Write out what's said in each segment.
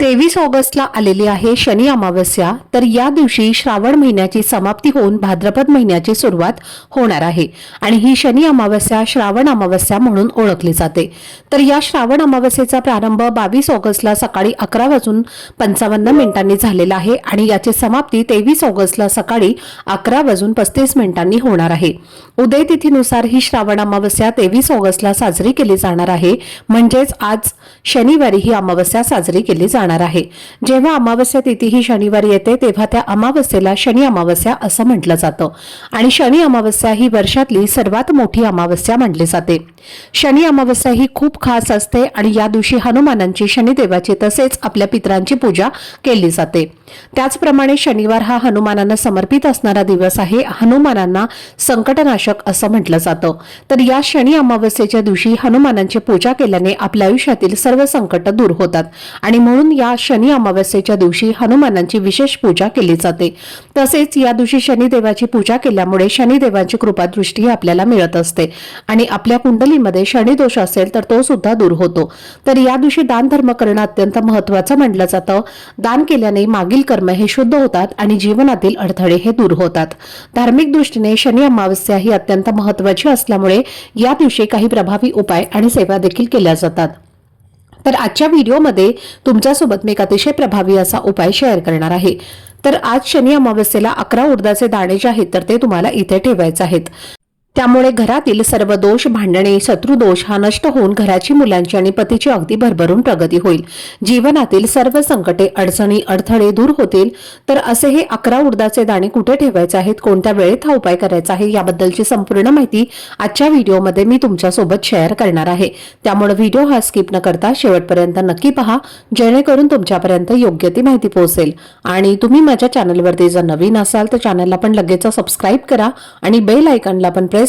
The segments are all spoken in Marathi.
तेवीस ऑगस्टला आलेली आहे शनी अमावस्या. तर या दिवशी श्रावण महिन्याची समाप्ती होऊन भाद्रपद महिन्याची सुरुवात होणार आहे. आणि ही शनी अमावस्या श्रावण अमावस्या म्हणून ओळखली जाते. तर या श्रावण अमावस्येचा प्रारंभ बावीस ऑगस्टला सकाळी अकरा वाजून पंचावन्न मिनिटांनी झालेला आहे आणि याची समाप्ती तेवीस ऑगस्टला सकाळी अकरा वाजून पस्तीस मिनिटांनी होणार आहे. उदय तिथीनुसार ही श्रावण अमावस्या तेवीस ऑगस्टला साजरी केली जाणार आहे. म्हणजेच आज शनिवारी ही अमावस्या साजरी केली जाणार जाणार आहे. जेव्हा अमावस्या तिथी ही शनिवारी येते तेव्हा त्या अमावस्येला शनी अमावस्या असं म्हटलं जातं. आणि शनी अमावस्या ही वर्षातली सर्वात मोठी अमावस्या मानली जाते. शनी अमावस्या ही खूप खास असते आणि या दिवशी हनुमानांची शनिदेवाची तसेच आपल्या पित्रांची पूजा केली जाते. त्याचप्रमाणे शनिवार हा हनुमानांना समर्पित असणारा दिवस आहे. हनुमानांना संकटनाशक असं म्हटलं जातं. तर या शनी अमावस्येच्या दिवशी हनुमानांची पूजा केल्याने आपल्या आयुष्यातील सर्व संकट दूर होतात. आणि म्हणून या शनी अमावस्येच्या दिवशी हनुमानांची विशेष पूजा केली जाते. तसेच या दिवशी शनिदेवाची पूजा केल्यामुळे शनिदेवांची कृपादृष्टी आपल्याला मिळत असते आणि आपल्या कुंडलीमध्ये शनिदोष असेल तर तो सुद्धा दूर होतो. तर या दिवशी दान धर्म करणं अत्यंत महत्वाचं म्हटलं जातं. दान केल्याने मागील कर्म हे शुद्ध होतात आणि जीवनातील अडथळे हे दूर होतात. धार्मिक दृष्टीने शनी अमावस्या ही अत्यंत महत्वाची असल्यामुळे या दिवशी काही प्रभावी उपाय आणि सेवा देखील केल्या जातात. तर आजच्या व्हिडिओमध्ये तुमच्यासोबत मी एक अतिशय प्रभावी असा उपाय शेअर करणार आहे. तर आज शनी अमावस्येला अकरा उडदाचे दाणे जे आहेत तर ते तुम्हाला इथे ठेवायचे आहेत. त्यामुळे घरातील सर्व दोष भांडणे शत्रुदोष हा नष्ट होऊन घराची मुलांची आणि पतीची अगदी भरभरून प्रगती होईल. जीवनातील सर्व संकटे अडचणी अडथळे दूर होतील. तर असे हे अकरा उडदाचे दाणे कुठे ठेवायचे आहेत? कोणत्या वेळेत हा उपाय करायचा आहे? याबद्दलची संपूर्ण माहिती आजच्या व्हिडिओमध्ये मी तुमच्यासोबत शेअर करणार आहे. त्यामुळे व्हिडिओ हा स्किप न करता शेवटपर्यंत नक्की पहा. जेणेकरून तुमच्यापर्यंत योग्य ती माहिती पोहोचेल. आणि तुम्ही माझ्या चॅनलवरती जर नवीन असाल तर चॅनलला पण लगेच सबस्क्राईब करा आणि बेल आयकनला पण प्रेस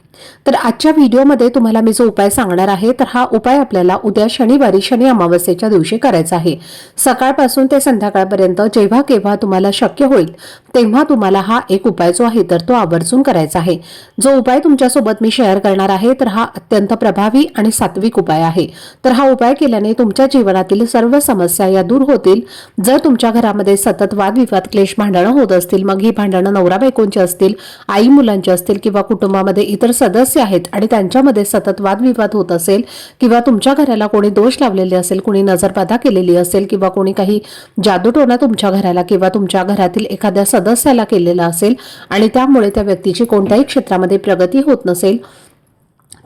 तर आजच्या व्हिडिओमध्ये तुम्हाला मी जो उपाय सांगणार आहे तर हा उपाय आपल्याला उद्या शनिवारी शनी अमावस्येच्या दिवशी करायचा आहे. सकाळपासून ते संध्याकाळपर्यंत जेव्हा केव्हा तुम्हाला शक्य होईल तेव्हा तुम्हाला हा एक उपाय जो आहे तर तो आवर्जून करायचा आहे. जो उपाय तुमच्यासोबत मी शेअर करणार आहे तर हा अत्यंत प्रभावी आणि सात्विक उपाय आहे. तर हा उपाय केल्याने तुमच्या जीवनातील सर्व समस्या या दूर होतील. जर तुमच्या घरामध्ये सतत वादविवाद क्लेश भांडणं होत असतील मग ही भांडणं नवरा बायकोंची असतील आई मुलांची असतील किंवा कुटुंबामध्ये इतर सदस्य आहेत आणि त्यांच्यामध्ये सतत वादविवाद होत असेल किंवा तुमच्या घराला कोणी दोष लावलेले असेल कोणी नजरबाधा केलेली असेल किंवा कोणी काही जादूटोणा तुमच्या घराला किंवा तुमच्या घरातील एखाद्या सदस्याला केलेला असेल आणि त्यामुळे त्या व्यक्तीची कोणत्याही क्षेत्रामध्ये प्रगती होत नसेल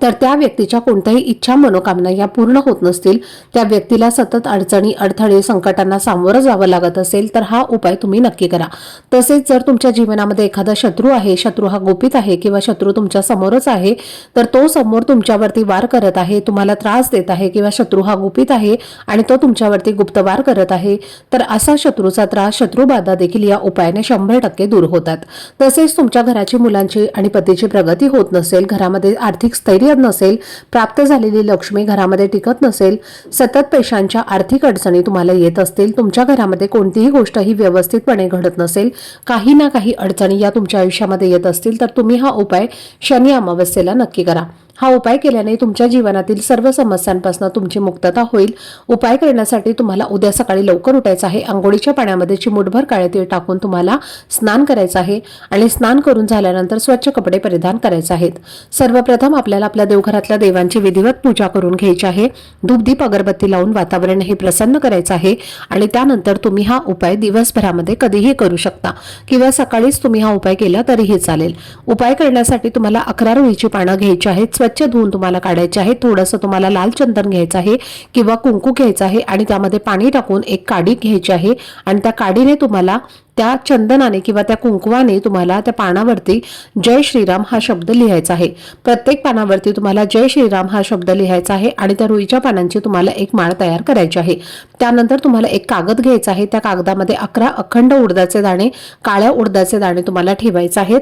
तर त्या व्यक्तीच्या कोणत्याही इच्छा मनोकामना या पूर्ण होत नसतील त्या व्यक्तीला सतत अडचणी अडथळे संकटांना सामोरं जावं लागत असेल तर हा उपाय तुम्ही नक्की करा. तसेच जर तुमच्या जीवनामध्ये एखादा शत्रू आहे शत्रू हा गोपित आहे किंवा शत्रू तुमच्या समोरच आहे तर तो समोर तुमच्यावरती वार करत आहे तुम्हाला त्रास देत आहे किंवा शत्रू हा गुपित आहे आणि तो तुमच्यावरती गुप्त वार करत आहे तर असा शत्रूचा त्रास शत्रुबाधा देखील या उपायाने शंभर टक्के दूर होतात. तसेच तुमच्या घराची मुलांची आणि पतीची प्रगती होत नसेल घरामध्ये आर्थिक स्थैर्य नसेल प्राप्त झालेली लक्ष्मी घरामध्ये टिकत नसेल सतत पैशांच्या आर्थिक अडचणी तुम्हाला येत असतील तुमच्या घरामध्ये कोणतीही गोष्ट ही व्यवस्थितपणे घडत नसेल काही ना काही अडचणी या तुमच्या आयुष्यामध्ये येत असतील तर तुम्ही हा उपाय शनी अमावस्येला नक्की करा. हा उपाय केल्याने तुमच्या जीवनातील सर्व समस्यांपासून तुमची मुक्तता होईल. उपाय करण्यासाठी तुम्हाला उद्या सकाळी लवकर उठायचं आहे. आंघोळीच्या पाण्यामध्ये चिमूटभर काळे तीळ टाकून तुम्हाला स्नान करायचं आहे आणि स्नान करून झाल्यानंतर स्वच्छ कपडे परिधान करायचे आहेत. सर्वप्रथम आपल्याला आपल्या देवघरातल्या देवांची विधिवत पूजा करून घ्यायची आहे. धूपदीप अगरबत्ती लावून वातावरण हे प्रसन्न करायचं आहे आणि त्यानंतर तुम्ही हा उपाय दिवसभरामध्ये कधीही करू शकता किंवा सकाळीच तुम्ही हा उपाय केला तरीही चालेल. उपाय करण्यासाठी तुम्हाला अकरा रुईची पानं घ्यायची आहेत. स्वच्छ धुवून तुम्हाला काढायचे आहे. थोडंसं तुम्हाला लाल चंदन घ्यायचं आहे किंवा कुंकू घ्यायचं आहे आणि त्यामध्ये पाणी टाकून एक काडी घ्यायची आहे. आणि त्या काडीने तुम्हाला त्या चंदनाने किंवा त्या कुंकवाने तुम्हाला त्या पानावरती जय श्रीराम हा शब्द लिहायचा आहे. प्रत्येक पानावरती तुम्हाला जय श्रीराम हा शब्द लिहायचा आहे आणि त्या रुईच्या पानांची तुम्हाला एक माळ तयार करायची आहे. त्यानंतर तुम्हाला एक कागद घ्यायचा आहे. त्या कागदामध्ये अकरा अखंड उडदाचे दाणे काळ्या उडदाचे दाणे तुम्हाला ठेवायचे आहेत.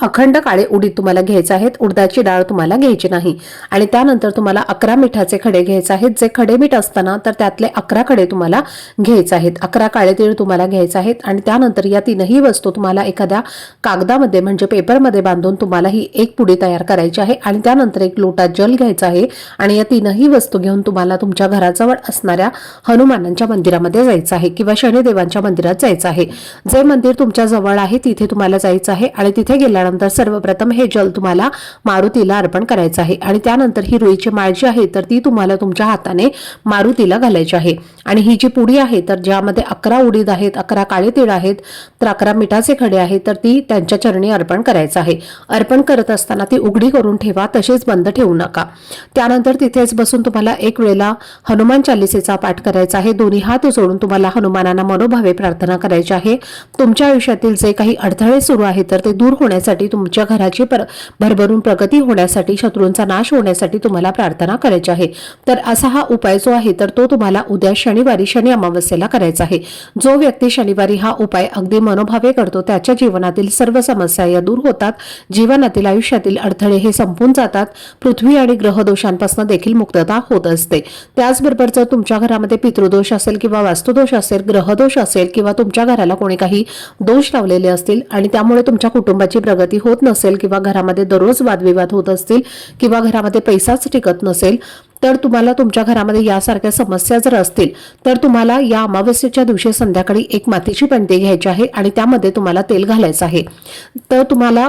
अखंड काळे उडीद तुम्हाला घ्यायचे आहेत उडदाची डाळ तुम्हाला घ्यायची नाही. आणि त्यानंतर तुम्हाला अकरा मिठाचे खडे घ्यायचे आहेत जे खडे मीठ असताना तर त्यातले अकरा खडे तुम्हाला घ्यायचे आहेत. अकरा काळे तीळ तुम्हाला घ्यायचे आहेत आणि त्यानंतर या तीनही वस्तू तुम्हाला एखाद्या कागदामध्ये म्हणजे पेपरमध्ये बांधून तुम्हाला ही एक पुडी तयार करायची आहे आणि त्यानंतर एक लोटा जल घ्यायचा आहे आणि या तीनही वस्तू घेऊन तुम्हाला तुमच्या घराजवळ असणाऱ्या हनुमानांच्या मंदिरामध्ये जायचं आहे किंवा शनिदेवांच्या मंदिरात जायचं आहे. जे मंदिर तुमच्या जवळ आहे तिथे तुम्हाला जायचं आहे आणि तिथे त्यानंतर सर्वप्रथम हे जल तुम्हाला मारुतीला अर्पण करायचं आहे. आणि त्यानंतर ही रुईची माळ जी आहे तर ती तुम्हाला तुमच्या हाताने मारुतीला घालायची आहे. आणि ही जी पुडी आहे तर ज्यामध्ये अकरा उडीद आहेत अकरा काळे तीळ आहेत तर अकरा मिठाचे खडे आहेत तर ती त्यांच्या चरणी अर्पण करायचं आहे. अर्पण करत असताना ती उघडी करून ठेवा तशीच बंद ठेवू नका. त्यानंतर तिथेच बसून तुम्हाला एक वेळेला हनुमान चालिसेचा पाठ करायचा आहे. दोन्ही हात जोडून तुम्हाला हनुमानांना मनोभावे प्रार्थना करायची आहे. तुमच्या आयुष्यातील जे काही अडथळे सुरू आहेत तर ते दूर होण्यासाठी तुमच्या घराची पर भरभरून प्रगती होण्यासाठी शत्रूंचा नाश होण्यासाठी तुम्हाला प्रार्थना करायची आहे. तर असा हा उपाय जो आहे तर तो तुम्हाला उद्या शनिवारी शनी अमावस्येला करायचा आहे. जो व्यक्ती शनिवारी हा उपाय अगदी मनोभावे करतो त्याच्या जीवनातील सर्व समस्या या दूर होतात. जीवनातील आयुष्यातील अडथळे हे संपून जातात. पृथ्वी आणि ग्रहदोषांपासून देखील मुक्तता होत असते. त्याचबरोबर जर तुमच्या घरामध्ये पितृदोष असेल किंवा वास्तुदोष असेल ग्रहदोष असेल किंवा तुमच्या घराला कोणी काही दोष लावलेले असतील आणि त्यामुळे तुमच्या कुटुंबाची प्रगती होत नसेल किंवा घरामध्ये दररोज वादविवाद होत असतील किंवा घरामध्ये पैसाच टिकत नसेल तर तुम्हाला तुमच्या घरामध्ये यासारख्या समस्या जर असतील तर तुम्हाला या अमावस्येच्या दिवशी संध्याकाळी एक मातीची पणती घ्यायची आहे आणि त्यामध्ये तुम्हाला तेल घालायचं आहे. तर तुम्हाला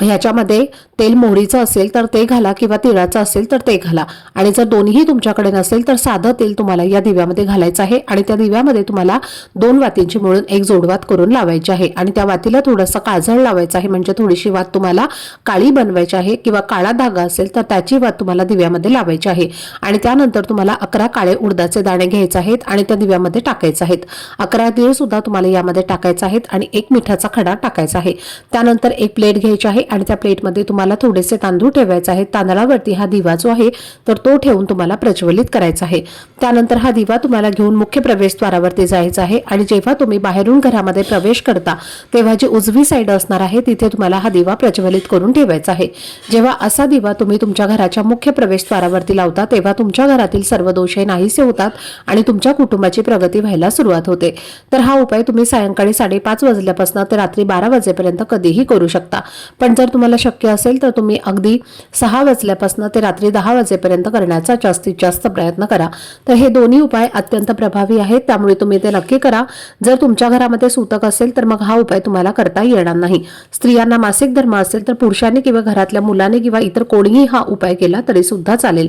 ह्याच्यामध्ये तेल मोहरीचं असेल तर ते घाला किंवा तिळाचं असेल तर ते घाला. आणि जर दोन्हीही तुमच्याकडे नसेल तर साधं तेल तुम्हाला या दिव्यामध्ये घालायचं आहे आणि त्या दिव्यामध्ये तुम्हाला दोन वातींची मिळून एक जोडवात करून लावायची आहे. आणि त्या वातीला थोडंसं काजळ लावायचं आहे म्हणजे थोडीशी वात तुम्हाला काळी बनवायची आहे किंवा काळा धागा असेल तर त्याची वात तुम्हाला दिव्यामध्ये लावायची आहे. आणि त्यानंतर तुम्हाला अकरा काळे उडदाचे दाणे घ्यायचे आहेत आणि त्या दिव्यामध्ये टाकायचे आहेत. अकरा तीळ सुद्धा तुम्हाला यामध्ये टाकायचे आहेत आणि एक मिठाचा खडा टाकायचा आहे. त्यानंतर एक प्लेट घ्यायची आहे आणि त्या प्लेटमध्ये तुम्हाला थोडेसे तांदूळ ठेवायचे आहेत. तांदळावरती हा दिवा जो आहे तर तो ठेवून तुम्हाला प्रज्वलित करायचा आहे. त्यानंतर हा दिवा तुम्हाला घेऊन मुख्य प्रवेशद्वारावरती जायचा आहे आणि जेव्हा तुम्ही बाहेरून घरामध्ये प्रवेश करता तेव्हा जी उजवी साईड असणार आहे तिथे तुम्हाला हा दिवा प्रज्वलित करून ठेवायचा आहे. जेव्हा असा दिवा तुम्ही तुमच्या घराच्या मुख्य प्रवेशद्वारावरती लावता तेव्हा तुमच्या घरातील सर्व दोष हे नाहीसे होतात आणि तुमच्या कुटुंबाची प्रगती व्हायला सुरुवात होते. तर हा उपाय तुम्ही सायंकाळी साडेपाच वाजल्यापासून ते रात्री बारा वाजेपर्यंत कधीही करू शकता. पण जर तुम्हाला शक्य असेल तर तुम्ही अगदी सहा वाजल्यापासून ते रात्री दहा वाजेपर्यंत करण्याचा जास्तीत जास्त प्रयत्न करा. तर हे दोन्ही उपाय अत्यंत प्रभावी आहेत. त्यामुळे तुम्ही ते नक्की करा. जर तुमच्या घरामध्ये सूतक असेल तर मग हा उपाय तुम्हाला करता येणार नाही. स्त्रियांना मासिक धर्म असेल तर पुरुषांनी किंवा घरातल्या मुलाने किंवा इतर कोणीही हा उपाय केला तरी सुद्धा चालेल.